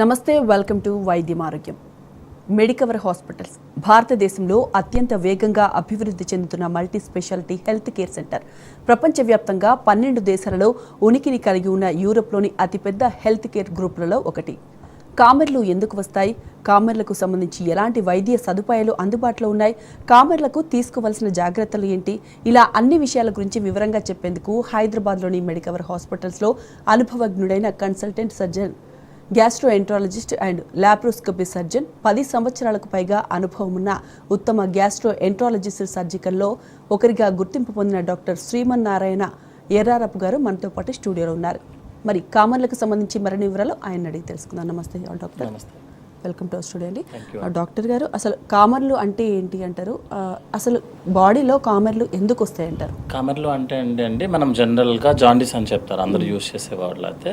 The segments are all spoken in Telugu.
నమస్తే వెల్కమ్ టు వైద్యం ఆరోగ్యం. మెడికవర్ హాస్పిటల్స్ భారతదేశంలో అత్యంత వేగంగా అభివృద్ధి చెందుతున్న multi speciality health care centre. ప్రపంచవ్యాప్తంగా పన్నెండు దేశాలలో ఉనికిని కలిగి ఉన్న యూరోప్లోని అతిపెద్ద హెల్త్ కేర్ గ్రూపులలో ఒకటి. కామెర్లు ఎందుకు వస్తాయి? కామెర్లకు సంబంధించి ఎలాంటి వైద్య సదుపాయాలు అందుబాటులో ఉన్నాయి? కామెర్లకు తీసుకోవాల్సిన జాగ్రత్తలు ఏంటి? ఇలా అన్ని విషయాల గురించి వివరంగా చెప్పేందుకు హైదరాబాద్లోని మెడికవర్ హాస్పిటల్స్లో అనుభవజ్ఞుడైన consultant surgeon gastroenterologist and laparoscopy surgeon పది సంవత్సరాలకు పైగా అనుభవం ఉన్న ఉత్తమ గ్యాస్ట్రోఎంట్రాలజిస్ట్ సర్జికల్లో ఒకరిగా గుర్తింపు పొందిన డాక్టర్ శ్రీమన్ నారాయణ ఎర్రారపు గారు మనతో పాటు స్టూడియోలో ఉన్నారు. మరి కామన్లకు సంబంధించి మరిన్ని వివరాలు ఆయన అడిగి తెలుసుకుందాం. నమస్తే డాక్టర్. నమస్తే. వెల్కమ్ టు స్టూడియో అండి. డాక్టర్ గారు అసలు కామర్లు అంటే ఏంటి అంటారు? అసలు బాడీలో కామర్లు ఎందుకు వస్తాయి అంటారు? కామెర్లు అంటే ఏంటి అండి మనం జనరల్గా జాండీస్ అని చెప్తారు అందరూ యూస్ చేసే వాళ్ళు అయితే.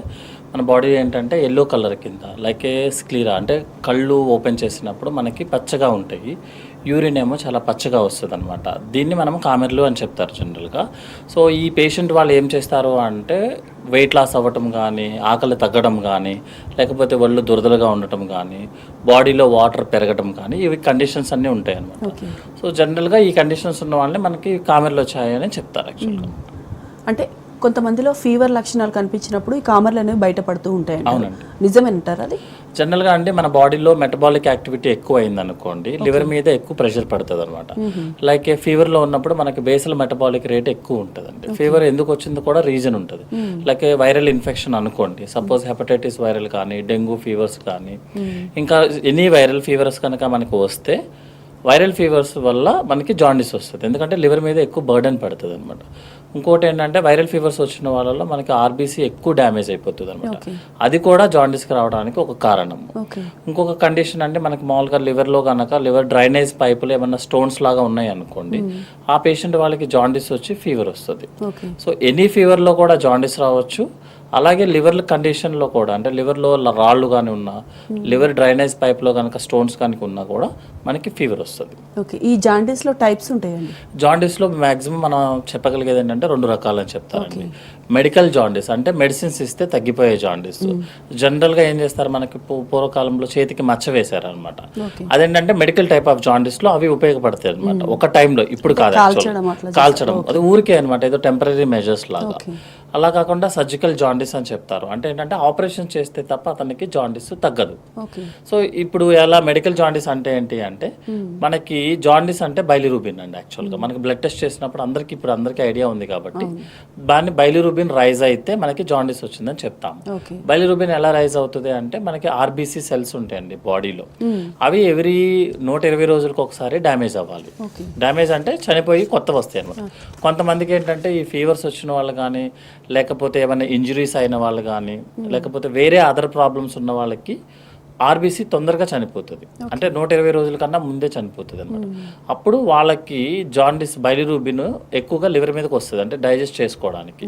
మన బాడీ ఏంటంటే ఎల్లో కలర్ కింద లైక్ ఏ స్క్లీరా అంటే కళ్ళు ఓపెన్ చేసినప్పుడు మనకి పచ్చగా ఉంటాయి. యూరిన్ ఏమో చాలా పచ్చగా వస్తుంది అనమాట దీన్ని మనం కామెర్లు అని చెప్తారు జనరల్గా. సో ఈ పేషెంట్ వాళ్ళు ఏం చేస్తారు అంటే వెయిట్ లాస్ అవ్వటం కానీ ఆకలి తగ్గడం కానీ లేకపోతే ఒళ్ళు దురదలుగా ఉండటం కానీ బాడీలో వాటర్ పెరగటం కానీ ఇవి కండిషన్స్ అన్నీ ఉంటాయి అనమాట సో జనరల్గా ఈ కండిషన్స్ ఉన్న వాళ్ళని మనకి కామెర్లు వచ్చాయని చెప్తారు యాక్చువల్గా. అంటే కొంతమందిలో ఫీవర్ లక్షణాలు కనిపించినప్పుడు ఈ కామర్లు అనేవి బయటపడుతూ ఉంటాయి అవునండి. నిజమేనంటారు అది? జనరల్గా అంటే మన బాడీలో మెటబాలిక్ యాక్టివిటీ ఎక్కువ అయింది అనుకోండి లివర్ మీద ఎక్కువ ప్రెషర్ పడుతుంది అనమాట లైక్ ఫీవర్లో ఉన్నప్పుడు మనకి బేసల్ మెటబాలిక్ రేట్ ఎక్కువ ఉంటుందండి. ఫీవర్ ఎందుకు వచ్చిందో కూడా రీజన్ ఉంటుంది. లైక్ వైరల్ ఇన్ఫెక్షన్ అనుకోండి సపోజ్ హెపటైటిస్ వైరల్ కానీ డెంగ్యూ ఫీవర్స్ కానీ ఇంకా ఎనీ వైరల్ ఫీవర్స్ కనుక మనకు వస్తే వైరల్ ఫీవర్స్ వల్ల మనకి జాండీస్ వస్తుంది. ఎందుకంటే లివర్ మీద ఎక్కువ బర్డెన్ పడుతుంది అనమాట ఇంకోటి ఏంటంటే వైరల్ ఫీవర్స్ వచ్చిన వాళ్ళలో మనకి ఆర్బీసీ ఎక్కువ డ్యామేజ్ అయిపోతుంది అనమాట అది కూడా జాండీస్కి రావడానికి ఒక కారణం ఇంకొక కండిషన్ అంటే మనకి మామూలుగా లివర్లో కనుక లివర్ డ్రైనేజ్ పైపులు ఏమన్నా స్టోన్స్ లాగా ఉన్నాయి అనుకోండి ఆ పేషెంట్ వాళ్ళకి జాండీస్ వచ్చి ఫీవర్ వస్తుంది. సో ఎనీ ఫీవర్లో కూడా జాండీస్ రావచ్చు. అలాగే లివర్ కండిషన్లో కూడా అంటే లివర్లో రాళ్ళు కానీ ఉన్నా లివర్ డ్రైనేజ్ పైప్లో కనుక స్టోన్స్ కనుక ఉన్నా కూడా మనకి ఫీవర్ వస్తుంది. ఓకే. ఈ జాండీస్లో టైప్స్ ఉంటాయండి? జాండీస్లో మ్యాక్సిమం మనం చెప్పగలిగేది ఏంటంటే రెండు రకాలని చెప్తారండి. మెడికల్ జాండీస్ అంటే మెడిసిన్స్ ఇస్తే తగ్గిపోయే జాండీస్. జనరల్గా ఏం చేస్తారు? మనకి పూర్వకాలంలో చేతికి మచ్చ వేశారు అనమాట ఓకే. అదేంటంటే మెడికల్ టైప్ ఆఫ్ జాండీస్లో అవి ఉపయోగపడతాయి అనమాట ఒక టైంలో ఇప్పుడు కాదు కాల్చడం అది ఊరికే అనమాట ఏదో టెంపరీ మెజర్స్ లాగా. అలా కాకుండా సర్జికల్ జాండీస్ అని చెప్తారు. అంటే ఏంటంటే ఆపరేషన్ చేస్తే తప్ప అతనికి జాండీస్ తగ్గదు. సో ఇప్పుడు ఎలా మెడికల్ జాండీస్ అంటే ఏంటి అంటే మనకి జాండీస్ అంటే బైలిరూబిన్ అండి యాక్చువల్గా మనకి బ్లడ్ టెస్ట్ చేసినప్పుడు అందరికి ఇప్పుడు అందరికీ ఐడియా ఉంది కాబట్టి దాన్ని బైలిరూబిన్ రైజ్ అయితే మనకి జాండీస్ వచ్చిందని చెప్తాం బైలిరూబిన్ ఎలా రైజ్ అవుతుంది అంటే మనకి ఆర్బీసీ సెల్స్ ఉంటాయండి బాడీలో అవి ఎవ్రీ నూట ఇరవై రోజులకు ఒకసారి డ్యామేజ్ అవ్వాలి. డ్యామేజ్ అంటే చనిపోయి కొత్త వస్తాయి అనమాట కొంతమందికి ఏంటంటే ఈ ఫీవర్స్ వచ్చిన వాళ్ళు కానీ లేకపోతే ఏమైనా ఇంజురీస్ అయిన వాళ్ళు కానీ లేకపోతే వేరే అదర్ ప్రాబ్లమ్స్ ఉన్న వాళ్ళకి ఆర్బీసీ తొందరగా చనిపోతుంది. అంటే నూట ఇరవై రోజుల కన్నా ముందే చనిపోతుంది అనమాట అప్పుడు వాళ్ళకి జాండిస్ బైలిరూబిన్ ఎక్కువగా లివర్ మీదకి వస్తుంది అంటే డైజెస్ట్ చేసుకోవడానికి.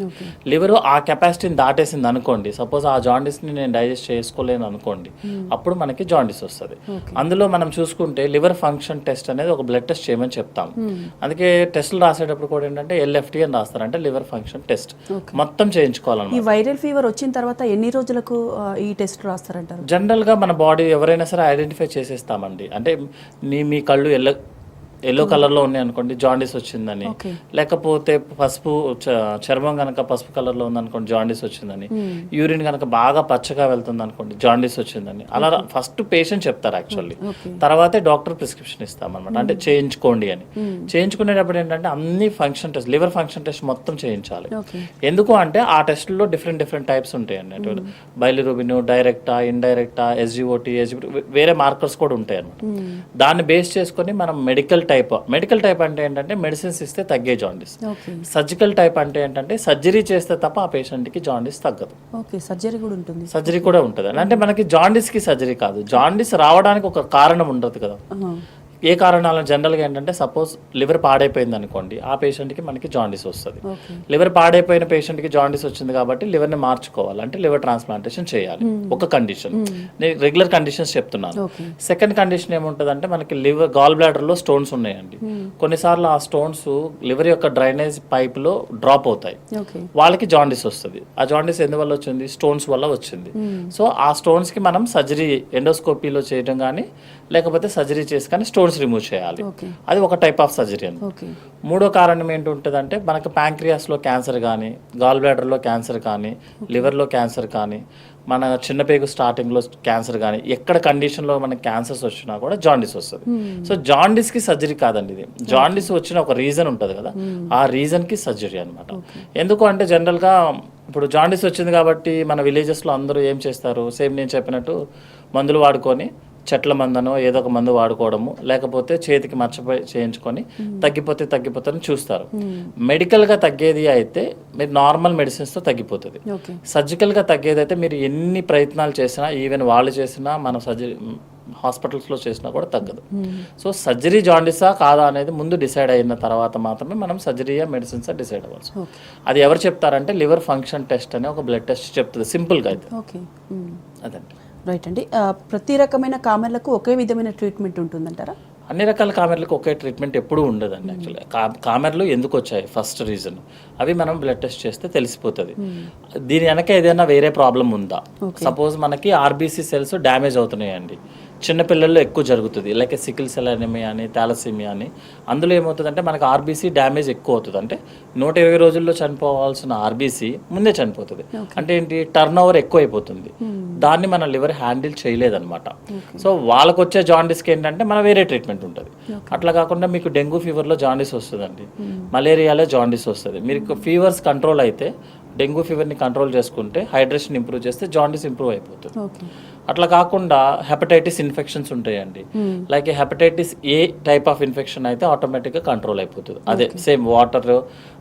లివర్ ఆ కెపాసిటీని దాటేసింది అనుకోండి సపోజ్ ఆ జాండిస్ని నేను డైజెస్ట్ చేసుకోలేను అనుకోండి అప్పుడు మనకి జాండిస్ వస్తుంది. అందులో మనం చూసుకుంటే లివర్ ఫంక్షన్ టెస్ట్ అనేది ఒక బ్లడ్ టెస్ట్ చేయమని చెప్తాం. అందుకే టెస్టులు రాసేటప్పుడు కూడా ఏంటంటే ఎల్ఎఫ్టీ అని రాస్తారు అంటే లివర్ ఫంక్షన్ టెస్ట్. మొత్తం చేయించుకోవాలన్నమాట. ఈ వైరల్ ఫీవర్ వచ్చిన తర్వాత ఎన్ని రోజులకు ఈ టెస్ట్ రాస్తారంటారు? జనరల్గా మన బాడీ ఎవరైనా సరే ఐడెంటిఫై చేసేస్తామండి. అంటే నీ మీ కళ్ళు ఎల్ల ఎల్లో కలర్లో ఉన్నాయి అనుకోండి జాండీస్ వచ్చిందని. లేకపోతే పసుపు చర్మం కనుక పసుపు కలర్లో ఉందనుకోండి జాండీస్ వచ్చిందని. యూరిన్ కనుక బాగా పచ్చగా వెళ్తుంది అనుకోండి జాండీస్ వచ్చిందని. అలా ఫస్ట్ పేషెంట్ చెప్తారు యాక్చువల్లీ ఓకే తర్వాతే డాక్టర్ ప్రిస్క్రిప్షన్ ఇస్తామన్నమాట. అంటే చేయించుకోండి అని. చేయించుకునేటప్పుడు ఏంటంటే అన్ని function test liver function test మొత్తం చేయించాలి. ఎందుకు అంటే ఆ టెస్ట్లో డిఫరెంట్ డిఫరెంట్ టైప్స్ ఉంటాయండి అంటే బయలురుబిన్ డైరెక్టా ఇండైరెక్టా ఎస్జిఓటి ఎస్జి వేరే మార్కర్స్ కూడా ఉంటాయి అన్నమాట. దాన్ని బేస్ చేసుకొని మనం మెడికల్ టైప్ మెడికల్ టైప్ అంటే ఏంటంటే మెడిసిన్స్ ఇస్తే తగ్గే జాండీస్ సర్జికల్ టైప్ అంటే ఏంటంటే సర్జరీ చేస్తే తప్ప ఆ పేషెంట్కి జాండీస్ తగ్గదు. ఓకే సర్జరీ కూడా ఉంటుంది. సర్జరీ కూడా ఉంటుంది. అంటే మనకి జాండీస్కి సర్జరీ కాదు. జాండీస్ రావడానికి ఒక కారణం ఉండదు కదా. ఏ కారణాలను జనరల్గా ఏంటంటే సపోజ్ లివర్ పాడైపోయింది అనుకోండి ఆ పేషెంట్కి మనకి జాండీస్ వస్తుంది. లివర్ పాడైపోయిన పేషెంట్కి జాండీస్ వచ్చింది కాబట్టి లివర్ని మార్చుకోవాలి అంటే లివర్ ట్రాన్స్ప్లాంటేషన్ చేయాలి. ఒక కండిషన్. నేను రెగ్యులర్ కండిషన్స్ చెప్తున్నాను. సెకండ్ కండిషన్ ఏముంటుందంటే మనకి లివర్ గాల్ బ్లాడర్లో స్టోన్స్ ఉన్నాయండి. కొన్నిసార్లు ఆ స్టోన్స్ లివర్ యొక్క డ్రైనేజ్ పైప్లో డ్రాప్ అవుతాయి. వాళ్ళకి జాండీస్ వస్తుంది. ఆ జాండీస్ ఎందువల్ల వచ్చింది? స్టోన్స్ వల్ల వచ్చింది. సో ఆ స్టోన్స్కి మనం సర్జరీ ఎండోస్కోపీలో చేయడం కానీ లేకపోతే సర్జరీ చేసి కానీ స్టోన్స్ రిమూవ్ చేయాలి. అది ఒక టైప్ ఆఫ్ సర్జరీ అని మూడో కారణం ఏంటి ఉంటుందంటే మనకు ప్యాంక్రియాస్లో క్యాన్సర్ కానీ గాల్ బ్లాడర్లో క్యాన్సర్ కానీ లివర్లో క్యాన్సర్ కానీ మన చిన్నపేగు స్టార్టింగ్లో క్యాన్సర్ కానీ ఎక్కడ కండిషన్లో మనకి క్యాన్సర్స్ వచ్చినా కూడా జాండీస్ వస్తుంది. సో జాండీస్కి సర్జరీ కాదండి ఇది. జాండీస్ వచ్చిన ఒక రీజన్ ఉంటుంది కదా. ఆ రీజన్కి సర్జరీ అనమాట ఎందుకు అంటే జనరల్గా ఇప్పుడు జాండీస్ వచ్చింది కాబట్టి మన విలేజెస్లో అందరూ ఏం చేస్తారు? సేమ్ నేను చెప్పినట్టు మందులు వాడుకొని చెట్ల మందనో ఏదో ఒక మందు వాడుకోవడము లేకపోతే చేతికి మర్చిపోయి చేయించుకొని తగ్గిపోతే తగ్గిపోతే చూస్తారు. మెడికల్గా తగ్గేది అయితే మీరు నార్మల్ మెడిసిన్స్తో తగ్గిపోతుంది. సర్జికల్గా తగ్గేది అయితే మీరు ఎన్ని ప్రయత్నాలు చేసినా ఈవెన్ వాళ్ళు చేసినా మన సర్జరీ హాస్పిటల్స్లో చేసినా కూడా తగ్గదు. సో సర్జరీ జాండిసా కాదా అనేది ముందు డిసైడ్ అయిన తర్వాత మాత్రమే మనం సర్జరీయా మెడిసిన్సా డిసైడ్ అవ్వచ్చు అది ఎవరు చెప్తారంటే లివర్ ఫంక్షన్ టెస్ట్ అనే ఒక బ్లడ్ టెస్ట్ చెప్తుంది సింపుల్గా అయితే. ఓకే. అదండి. రైట్ అండి. ప్రతి రకమైన కామెర్లకు ఒకే విధమైన ట్రీట్మెంట్ ఉంటుందంటారా? అన్ని రకాల కామెర్లకు ఒకే ట్రీట్మెంట్ ఎప్పుడూ ఉండదండి యాక్చువల్గా. కా కామెర్లు ఎందుకు వచ్చాయి? First reason. అవి మనం బ్లడ్ టెస్ట్ చేస్తే తెలిసిపోతుంది. దీని వెనక ఏదైనా వేరే ప్రాబ్లం ఉందా? సపోజ్ మనకి ఆర్బీసీ సెల్స్ డ్యామేజ్ అవుతున్నాయండి. చిన్నపిల్లల్లో ఎక్కువ జరుగుతుంది. లైక్ సికిల్ సెల్ అనేమియా అని థాలసీమియా అని. అందులో ఏమవుతుందంటే మనకి ఆర్బీసీ డ్యామేజ్ ఎక్కువ అవుతుంది. అంటే నూట ఇరవై రోజుల్లో చనిపోవాల్సిన ఆర్బీసీ ముందే చనిపోతుంది. అంటే ఏంటి? టర్న్ ఓవర్ ఎక్కువ అయిపోతుంది దాన్ని మన లివర్ హ్యాండిల్ చేయలేదన్నమాట. సో వాళ్ళకి వచ్చే జాండీస్కి ఏంటంటే మన వేరే ట్రీట్మెంట్ ఉంటుంది. అట్లా కాకుండా మీకు డెంగ్యూ ఫీవర్లో జాండీస్ వస్తుందండి. మలేరియాలో జాండీస్ వస్తుంది. మీకు ఫీవర్స్ కంట్రోల్ అయితే డెంగ్యూ ఫీవర్ని కంట్రోల్ చేసుకుంటే హైడ్రేషన్ ఇంప్రూవ్ చేస్తే జాండీస్ ఇంప్రూవ్ అయిపోతుంది. అట్లా కాకుండా హెపటైటిస్ ఇన్ఫెక్షన్స్ ఉంటాయండి. Like hepatitis A type of infection అయితే ఆటోమేటిక్గా కంట్రోల్ అయిపోతుంది. అదే సేమ్ వాటర్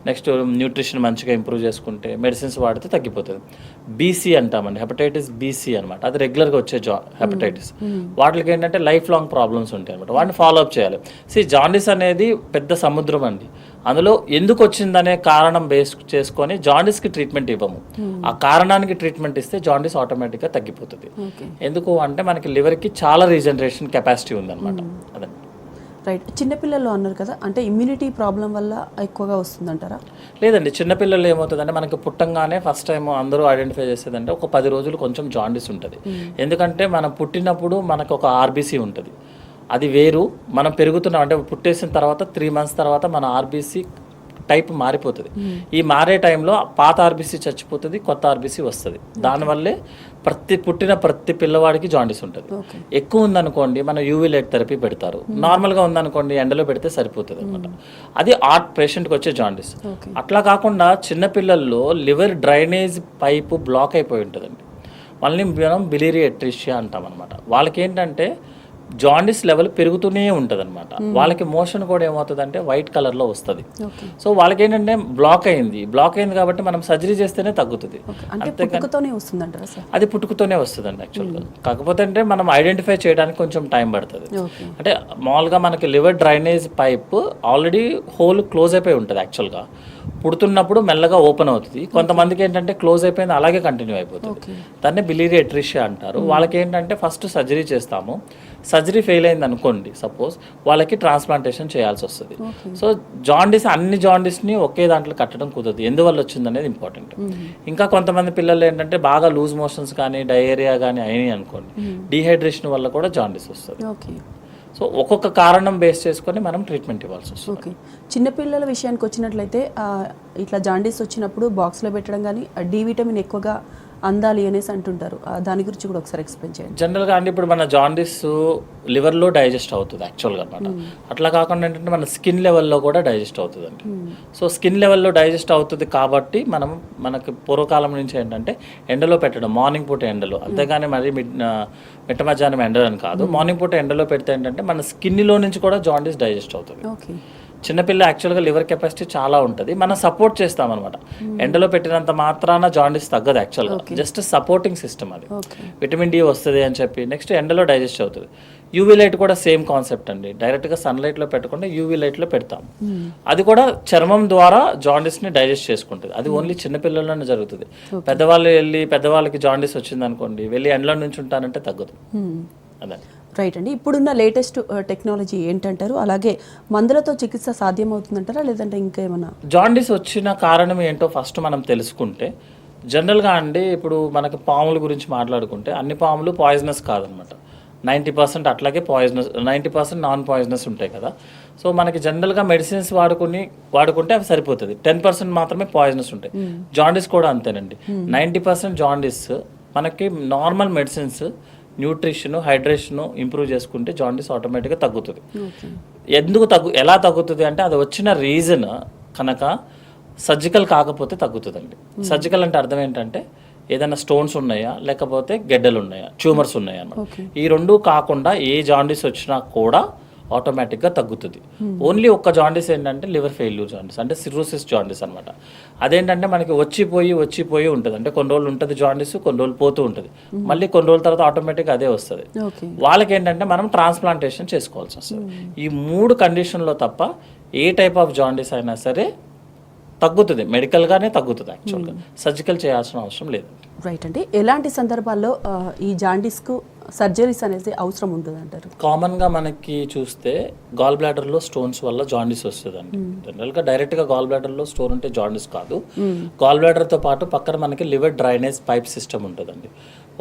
నెక్స్ట్ న్యూట్రిషన్ మంచిగా ఇంప్రూవ్ చేసుకుంటే మెడిసిన్స్ వాడితే తగ్గిపోతుంది. బీసీ అంటామండి. హెపటైటిస్ బీసీ అనమాట అది రెగ్యులర్గా వచ్చే జా హెపటైటిస్ వాటికి ఏంటంటే లైఫ్ లాంగ్ ప్రాబ్లమ్స్ ఉంటాయి అనమాట వాటిని ఫాలో అప్ చేయాలి. సి జాండీస్ అనేది పెద్ద సముద్రం అండి. అందులో ఎందుకు వచ్చిందనే కారణం బేస్ చేసుకొని జాండీస్కి ట్రీట్మెంట్ ఇవ్వము. ఆ కారణానికి ట్రీట్మెంట్ ఇస్తే జాండీస్ ఆటోమేటిక్గా తగ్గిపోతుంది. ఎందుకు అంటే మనకి లివర్కి చాలా రీజనరేషన్ కెపాసిటీ ఉందన్నమాట. అదే. రైట్ చిన్నపిల్లలు అన్నారు కదా అంటే ఇమ్యూనిటీ ప్రాబ్లం వల్ల ఎక్కువగా వస్తుందంటారా? లేదండి చిన్నపిల్లలు ఏమవుతుందంటే మనకి పుట్టంగానే ఫస్ట్ టైం అందరూ ఐడెంటిఫై చేసేదంటే ఒక పది రోజులు కొంచెం జాండీస్ ఉంటుంది. ఎందుకంటే మనం పుట్టినప్పుడు మనకు ఒక ఆర్బీసీ ఉంటుంది. అది వేరు. మనం పెరుగుతున్నాం అంటే పుట్టేసిన తర్వాత త్రీ మంత్స్ తర్వాత మన ఆర్బీసీ టైప్ మారిపోతుంది. ఈ మారే టైంలో పాత ఆర్బీసీ చచ్చిపోతుంది కొత్త ఆర్బీసీ వస్తుంది. దానివల్లే ప్రతి పుట్టిన ప్రతి పిల్లవాడికి జాండీస్ ఉంటుంది. ఎక్కువ ఉందనుకోండి మన యూవీ లైట్ థెరపీ పెడతారు. నార్మల్గా ఉందనుకోండి ఎండలో పెడితే సరిపోతుంది అనమాట అది ఆర్ట్ పేషెంట్కి వచ్చే జాండీస్ అట్లా కాకుండా చిన్నపిల్లల్లో లివర్ డ్రైనేజ్ పైపు బ్లాక్ అయిపోయి ఉంటుందండి. వాళ్ళని మనం బిలిరీ ఎట్రిషియా అంటాం అనమాట వాళ్ళకి ఏంటంటే జాండీస్ లెవెల్ పెరుగుతూనే ఉంటుంది అనమాట వాళ్ళకి మోషన్ కూడా ఏమవుతుందంటే వైట్ కలర్లో వస్తుంది. సో వాళ్ళకి ఏంటంటే బ్లాక్ అయింది. బ్లాక్ అయింది కాబట్టి మనం సర్జరీ చేస్తేనే తగ్గుతుంది. అది పుట్టుకతోనే వస్తుందండి యాక్చువల్గా కాకపోతే అంటే మనం ఐడెంటిఫై చేయడానికి కొంచెం టైం పడుతుంది. అంటే మామూలుగా మనకి liver drainage pipe already whole close అయిపోయి ఉంటుంది యాక్చువల్గా పుడుతున్నప్పుడు మెల్లగా ఓపెన్ అవుతుంది. కొంతమందికి ఏంటంటే క్లోజ్ అయిపోయింది అలాగే కంటిన్యూ అయిపోతుంది. దాన్ని బిలీరి ఎట్రిషియా అంటారు. వాళ్ళకి ఏంటంటే ఫస్ట్ సర్జరీ చేస్తాము. సర్జరీ ఫెయిల్ అయింది అనుకోండి సపోజ్ వాళ్ళకి ట్రాన్స్ప్లాంటేషన్ చేయాల్సి వస్తుంది. సో జాండీస్ అన్ని జాండీస్ని ఒకే దాంట్లో కట్టడం కుదరదు. ఎందువల్ల వచ్చింది అనేది ఇంపార్టెంట్ ఇంకా కొంతమంది పిల్లలు ఏంటంటే బాగా లూజ్ మోషన్స్ కానీ డయేరియా కానీ అయినాయి అనుకోండి డీహైడ్రేషన్ వల్ల కూడా జాండీస్ వస్తుంది. ఓకే. సో ఒక్కొక్క కారణం బేస్ చేసుకొని మనం ట్రీట్మెంట్ ఇవ్వాల్సి వస్తుంది. ఓకే. చిన్నపిల్లల విషయానికి వచ్చినట్లయితే ఇట్లా జాండీస్ వచ్చినప్పుడు బాక్స్లో పెట్టడం కానీ డి విటమిన్ ఎక్కువగా అందాలి అనేసి అంటుంటారు. దాని గురించి కూడా ఒకసారి ఎక్స్ప్లెయిన్ చేయండి. జనరల్గా అంటే ఇప్పుడు మన జాండీస్ లివర్లో డైజెస్ట్ అవుతుంది యాక్చువల్గా అనమాట అట్లా కాకుండా ఏంటంటే మన స్కిన్ లెవెల్లో కూడా డైజెస్ట్ అవుతుందండి. సో స్కిన్ లెవెల్లో డైజెస్ట్ అవుతుంది కాబట్టి మనం మనకి పూర్వకాలం నుంచి ఏంటంటే ఎండలో పెట్టడం మార్నింగ్ పూట ఎండలో. అంతేగాని మరి మిడ్ మిట్ట మధ్యాహ్నం ఎండలో అని కాదు మార్నింగ్ పూట ఎండలో పెడితే ఏంటంటే మన స్కిన్లో నుంచి కూడా జాండీస్ డైజెస్ట్ అవుతుంది. ఓకే చిన్నపిల్ల యాక్చువల్గా లివర్ కెపాసిటీ చాలా ఉంటుంది. మనం సపోర్ట్ చేస్తామన్నమాట. ఎండలో పెట్టినంత మాత్రాన జాండీస్ తగ్గదు యాక్చువల్గా జస్ట్ సపోర్టింగ్ సిస్టమ్ అది. విటమిన్ డి వస్తుంది అని చెప్పి నెక్స్ట్ ఎండలో డైజెస్ట్ అవుతుంది. యూవీ లైట్ కూడా సేమ్ కాన్సెప్ట్ అండి. డైరెక్ట్గా సన్లైట్లో పెట్టకుండా యూవీ లైట్లో పెడతాం. అది కూడా చర్మం ద్వారా జాండీస్ని డైజెస్ట్ చేసుకుంటుంది. అది ఓన్లీ చిన్నపిల్లల్లోనే జరుగుతుంది. పెద్దవాళ్ళు వెళ్ళి పెద్దవాళ్ళకి జాండీస్ వచ్చింది అనుకోండి వెళ్ళి ఎండ్లో నుంచి ఉంటానంటే తగ్గదు. రైట్ అండి. ఇప్పుడున్న లేటెస్ట్ టెక్నాలజీ ఏంటంటారు? అలాగే మందులతో చికిత్స సాధ్యమవుతుందంటారా? లేదంటే ఇంకా ఏమన్నా? జాండీస్ వచ్చిన కారణం ఏంటో ఫస్ట్ మనం తెలుసుకుంటే జనరల్గా అండి ఇప్పుడు మనకి పాముల గురించి మాట్లాడుకుంటే అన్ని పాములు పాయిజనస్ కాదనమాట. నైంటీ పర్సెంట్ అట్లాగే poisonous ninety percent non poisonous ఉంటాయి కదా. సో మనకి జనరల్గా మెడిసిన్స్ వాడుకుని వాడుకుంటే అవి సరిపోతుంది. టెన్ పర్సెంట్ మాత్రమే పాయిజనస్ ఉంటాయి. జాండీస్ కూడా అంతేనండి. నైంటీ పర్సెంట్ జాండీస్ మనకి normal medicines nutrition hydration improve చేసుకుంటే జాండీస్ ఆటోమేటిక్గా తగ్గుతుంది. ఎందుకు తగ్గు ఎలా తగ్గుతుంది అంటే అది వచ్చిన రీజన్ కనుక సర్జికల్ కాకపోతే తగ్గుతుందండి. సర్జికల్ అంటే అర్థం ఏంటంటే ఏదైనా స్టోన్స్ ఉన్నాయా లేకపోతే గెడ్డలు ఉన్నాయా ట్యూమర్స్ ఉన్నాయా అన్నమాట. ఈ రెండు కాకుండా ఏ జాండీస్ వచ్చినా కూడా ఆటోమేటిక్గా తగ్గుతుంది. ఓన్లీ ఒక్క జాండీస్ ఏంటంటే లివర్ ఫెయిల్యూర్ జాండీస్ అంటే సిరోసిస్ జాండీస్ అనమాట అదేంటంటే మనకి వచ్చిపోయి వచ్చిపోయి ఉంటుంది. అంటే కొన్ని రోజులు ఉంటుంది జాండీస్ కొన్ని రోజులు పోతూ ఉంటుంది. మళ్ళీ కొన్ని రోజుల తర్వాత ఆటోమేటిక్గా అదే వస్తుంది. వాళ్ళకి ఏంటంటే మనం ట్రాన్స్ప్లాంటేషన్ చేసుకోవాల్సి వస్తుంది. ఈ మూడు కండిషన్లో తప్ప ఏ టైప్ ఆఫ్ జాండీస్ అయినా సరే తగ్గుతుంది. మెడికల్గానే తగ్గుతుంది యాక్చువల్గా. సర్జికల్ చేయాల్సిన అవసరం లేదు. రైట్. అండి ఎలాంటి సందర్భాల్లో ఈ జాండీస్కు సర్జరీస్ అనేది అవసరం ఉంటుంది అంటారు కామన్గా మనకి చూస్తే గాల్ బ్లాడర్లో స్టోన్స్ వల్ల జాండీస్ వస్తుందండి. జనరల్గా డైరెక్ట్గా గాల్ బ్లాడర్లో స్టోన్ ఉంటే జాండీస్ కాదు. గాల్ బ్లాడర్తో పాటు పక్కన మనకి లివర్ డ్రైనేజ్ పైప్ సిస్టమ్ ఉంటుందండి.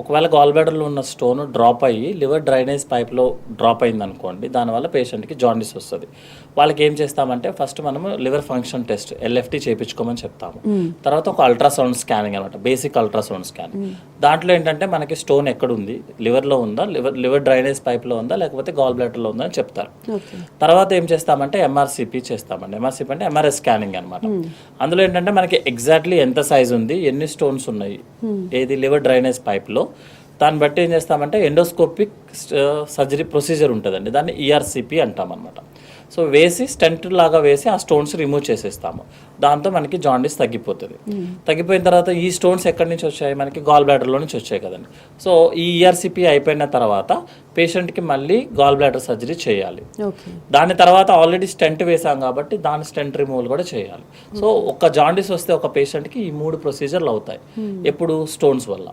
ఒకవేళ గాల్ బ్లాడర్లో ఉన్న స్టోన్ డ్రాప్ అయ్యి లివర్ డ్రైనేజ్ పైప్లో డ్రాప్ అయింది అనుకోండి దానివల్ల పేషెంట్కి జాండీస్ వస్తుంది. వాళ్ళకి ఏం చేస్తామంటే ఫస్ట్ మనము లివర్ ఫంక్షన్ టెస్ట్ ఎల్ఎఫ్టీ చేయించుకోమని చెప్తాము. తర్వాత ఒక అల్ట్రాసౌండ్ స్కానింగ్ అనమాట బేసిక్ అల్ట్రాసౌండ్ స్కానింగ్. దాంట్లో ఏంటంటే మనకి స్టోన్ ఎక్కడ ఉంది లివర్లో ఉందా? లివర్ లివర్ డ్రైనేజ్ పైప్లో ఉందా? లేకపోతే గాల్ బ్లాడర్లో ఉందా అని చెప్తారు. తర్వాత ఏం చేస్తామంటే ఎంఆర్సిపి చేస్తామండి. ఎంఆర్సిపి అంటే ఎంఆర్ఎస్ స్కానింగ్ అనమాట అందులో ఏంటంటే మనకి ఎగ్జాక్ట్లీ ఎంత సైజ్ ఉంది ఎన్ని స్టోన్స్ ఉన్నాయి ఏది లివర్ డ్రైనేజ్ పైప్లో దాన్ని బట్టి ఏం చేస్తామంటే ఎండోస్కోపిక్ సర్జరీ ప్రొసీజర్ ఉంటుందండి. దాన్ని E ఈఆర్సిపి అంటాం అనమాట సో వేసి స్టెంట్ లాగా వేసి ఆ స్టోన్స్ రిమూవ్ చేసేస్తాము. దాంతో మనకి జాండీస్ తగ్గిపోతుంది. తగ్గిపోయిన తర్వాత ఈ స్టోన్స్ ఎక్కడి నుంచి వచ్చాయి? మనకి గాల్ బ్లాడర్లో నుంచి వచ్చాయి కదండి. సో ఈ E ఈఆర్సిపి అయిపోయిన తర్వాత పేషెంట్కి మళ్ళీ గాల్ బ్లాడర్ సర్జరీ చేయాలి. దాని తర్వాత ఆల్రెడీ స్టెంట్ వేసాం కాబట్టి దాని స్టెంట్ రిమూవల్ కూడా చేయాలి. సో ఒక జాండీస్ వస్తే ఒక పేషెంట్కి ఈ మూడు ప్రొసీజర్లు అవుతాయి. ఎప్పుడు? స్టోన్స్ వల్ల.